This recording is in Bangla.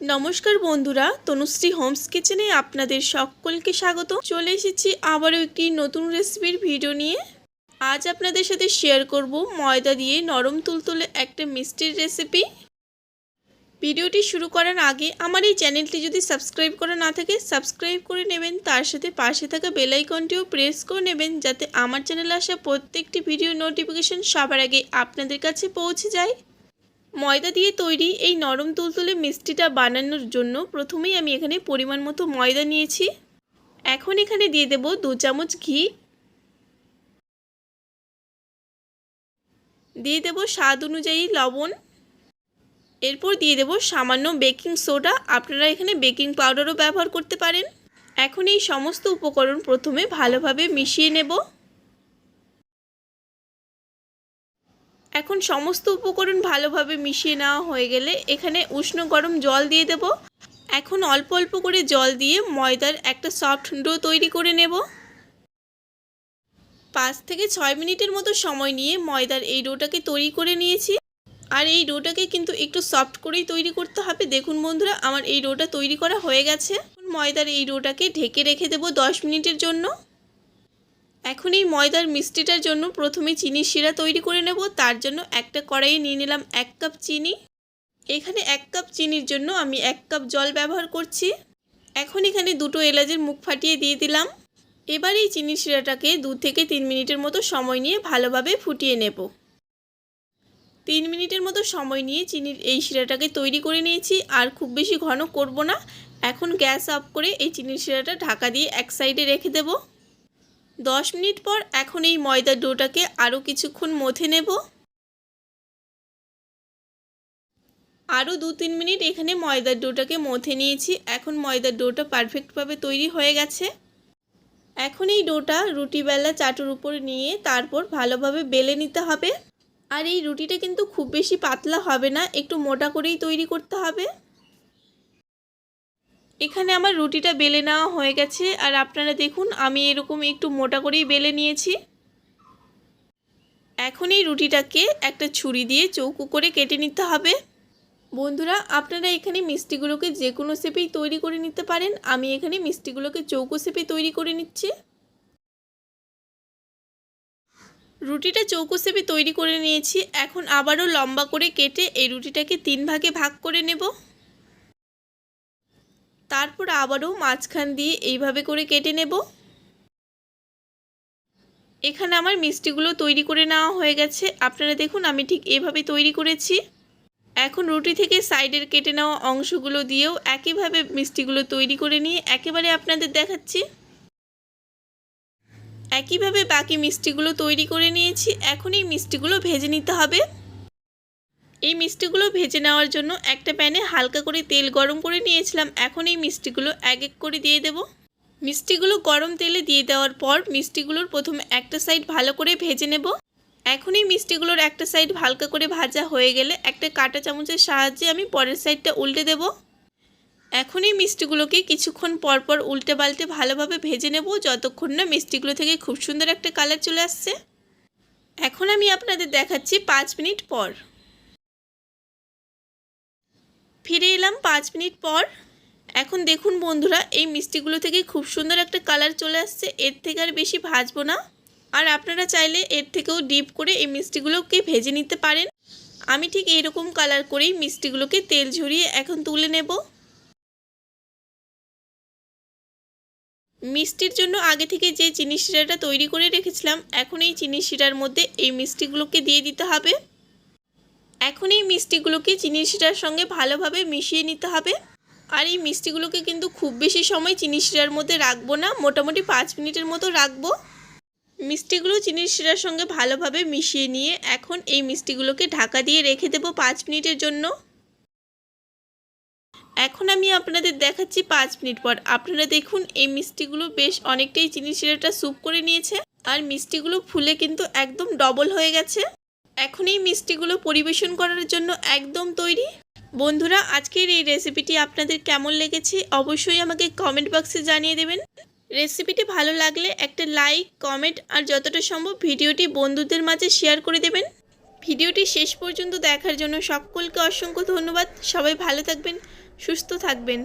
নমস্কার বন্ধুরা, তনুশ্রী হোমস কিচেনে আপনাদের সকলকে স্বাগত। চলে এসেছি আবারও একটি নতুন রেসিপির ভিডিও নিয়ে। আজ আপনাদের সাথে শেয়ার করব ময়দা দিয়ে নরম তুলতুলে একটা মিষ্টির রেসিপি। ভিডিওটি শুরু করার আগে আমার এই চ্যানেলটি যদি সাবস্ক্রাইব করা না থাকে, সাবস্ক্রাইব করে নেবেন। তার সাথে পাশে থাকা বেল আইকনটিও প্রেস করে নেবেন যাতে আমার চ্যানেলে আসা প্রত্যেকটি ভিডিও নোটিফিকেশন সবার আগে আপনাদের কাছে পৌঁছে যায়। ময়দা দিয়ে তৈরি এই নরম তুলতুলে মিষ্টিটা বানানোর জন্য প্রথমেই আমি এখানে পরিমাণ মতো ময়দা নিয়েছি। এখন এখানে দিয়ে দেব দু চামচ ঘি। দিয়ে দেব স্বাদ অনুযায়ী লবণ। এরপর দিয়ে দেব সামান্য বেকিং সোডা। আপনারা এখানে বেকিং পাউডারও ব্যবহার করতে পারেন। এখন এই সমস্ত উপকরণ প্রথমে ভালোভাবে মিশিয়ে নেব। এখন সমস্ত উপকরণ ভালোভাবে মিশিয়ে নেওয়া হয়ে গেলে এখানে উষ্ণ গরম জল দিয়ে দেব। এখন অল্প অল্প করে জল দিয়ে ময়দার একটা সফট ডো তৈরি করে নেব। পাঁচ থেকে ছয় মিনিটের মতো সময় নিয়ে ময়দার এই ডোটাকে তৈরি করে নিয়েছি। আর এই ডোটাকে কিন্তু একটু সফট করেই তৈরি করতে হবে। দেখুন বন্ধুরা, আমার এই ডোটা তৈরি করা হয়ে গেছে। ময়দার এই ডোটাকে ঢেকে রেখে দেবো দশ মিনিটের জন্য। এখন এই ময়দার মিষ্টিটার জন্য প্রথমে চিনি শিরা তৈরি করে নেব, তার জন্য একটা কড়াইয়ে নিয়ে নিলাম এক কাপ চিনি। এখানে এক কাপ চিনির জন্য আমি এক কাপ জল ব্যবহার করছি। এখন এখানে দুটো এলাচের মুখ ফাটিয়ে দিয়ে দিলাম। এবার এই চিনি শিরাটাকে দু থেকে তিন মিনিটের মতো সময় নিয়ে ভালোভাবে ফুটিয়ে নেব। তিন মিনিটের মতো সময় নিয়ে চিনির এই শিরাটাকে তৈরি করে নিয়েছি। আর খুব বেশি ঘন করব না। এখন গ্যাস অফ করে এই চিনির শিরাটা ঢাকা দিয়ে এক সাইডে রেখে দেবো। দশ মিনিট পর এখন এই ময়দার ডোটাকে আরও কিছুক্ষণ মথে নেব। আরও দু তিন মিনিট এখানে ময়দার ডোটাকে মথে নিয়েছি। এখন ময়দার ডোটা পারফেক্টভাবে তৈরি হয়ে গেছে। এখন এই ডোটা রুটি বেলা চাটুর উপরে নিয়ে তারপর ভালোভাবে বেলে নিতে হবে। আর এই রুটিটা কিন্তু খুব বেশি পাতলা হবে না, একটু মোটা করেই তৈরি করতে হবে। এখানে আমার রুটিটা বেলে নেওয়া হয়ে গেছে, আর আপনারা দেখুন আমি এরকম একটু মোটা করেই বেলে নিয়েছি। এখন এই রুটিটাকে একটা ছুরি দিয়ে চৌকো করে কেটে নিতে হবে। বন্ধুরা, আপনারা এখানে মিষ্টিগুলোকে যে কোনো শেপেই তৈরি করে নিতে পারেন। আমি এখানে মিষ্টিগুলোকে চৌকো শেপে তৈরি করে নিচ্ছি। রুটিটা চৌকো শেপে তৈরি করে নিয়েছি। এখন আবারও লম্বা করে কেটে এই রুটিটাকে তিন ভাগে ভাগ করে নেব। তারপর আবারও মাঝখান দিয়ে এইভাবে করে কেটে নেব। এখানে আমার মিষ্টিগুলো তৈরি করে নেওয়া হয়ে গেছে। আপনারা দেখুন, আমি ঠিক এভাবে তৈরি করেছি। এখন রুটি থেকে সাইডের কেটে নেওয়া অংশগুলো দিয়েও একইভাবে মিষ্টিগুলো তৈরি করে নিয়ে একেবারে আপনাদের দেখাচ্ছি। একইভাবে বাকি মিষ্টিগুলো তৈরি করে নিয়েছি। এখন এই মিষ্টিগুলো ভেজে নিতে হবে। এই মিষ্টিগুলো ভেজে নেওয়ার জন্য একটা প্যানে হালকা করে তেল গরম করে নিয়েছিলাম। এখন এই মিষ্টিগুলো এক এক করে দিয়ে দেব। মিষ্টিগুলো গরম তেলে দিয়ে দেওয়ার পর মিষ্টিগুলোর প্রথমে একটা সাইড ভালো করে ভেজে নেব। এখন এই মিষ্টিগুলোর একটা সাইড হালকা করে ভাজা হয়ে গেলে একটা কাঁটা চামচের সাহায্যে আমি পরের সাইডটা উল্টে দেব। এখন এই মিষ্টিগুলোকে কিছুক্ষণ পর পর উল্টে পাল্টে ভালোভাবে ভেজে নেব, যতক্ষণ না মিষ্টিগুলো থেকে খুব সুন্দর একটা কালার চলে আসছে। এখন আমি আপনাদের দেখাচ্ছি পাঁচ মিনিট পর। ফিরে এলাম পাঁচ মিনিট পর। এখন দেখুন বন্ধুরা, এই মিষ্টিগুলো থেকে খুব সুন্দর একটা কালার চলে আসছে। এর থেকে আর বেশি ভাজবো না। আর আপনারা চাইলে এর থেকেও ডিপ করে এই মিষ্টিগুলোকে ভেজে নিতে পারেন। আমি ঠিক এইরকম কালার করেই মিষ্টিগুলোকে তেল ঝরিয়ে এখন তুলে নেব। মিষ্টির জন্য আগে থেকে যে চিনি শিরাটা তৈরি করে রেখেছিলাম, এখন এই চিনি শিরার মধ্যে এই মিষ্টিগুলোকে দিয়ে দিতে হবে। এখন এই মিষ্টিগুলোকে চিনি শিরার সঙ্গে ভালোভাবে মিশিয়ে নিতে হবে। আর এই মিষ্টিগুলোকে কিন্তু খুব বেশি সময় চিনি শিরার মধ্যে রাখব না, মোটামুটি পাঁচ মিনিটের মতো রাখব। মিষ্টিগুলো চিনি শিরার সঙ্গে ভালোভাবে মিশিয়ে নিয়ে এখন এই মিষ্টিগুলোকে ঢাকা দিয়ে রেখে দেবো পাঁচ মিনিটের জন্য। এখন আমি আপনাদের দেখাচ্ছি পাঁচ মিনিট পর। আপনারা দেখুন, এই মিষ্টিগুলো বেশ অনেকটাই চিনি শিরাটা স্যুপ করে নিয়েছে। আর মিষ্টিগুলো ফুলে কিন্তু একদম ডবল হয়ে গেছে। এখন এই মিষ্টিগুলো পরিবেশন করার জন্য একদম তৈরি। বন্ধুরা, আজকের এই রেসিপিটি আপনাদের কেমন লেগেছে অবশ্যই আমাকে কমেন্ট বক্সে জানিয়ে দেবেন। রেসিপিটি ভালো লাগলে একটা লাইক কমেন্ট আর যতটা সম্ভব ভিডিওটি বন্ধুদের মাঝে শেয়ার করে দেবেন। ভিডিওটি শেষ পর্যন্ত দেখার জন্য সকলকে অসংখ্য ধন্যবাদ। সবাই ভালো থাকবেন, সুস্থ থাকবেন।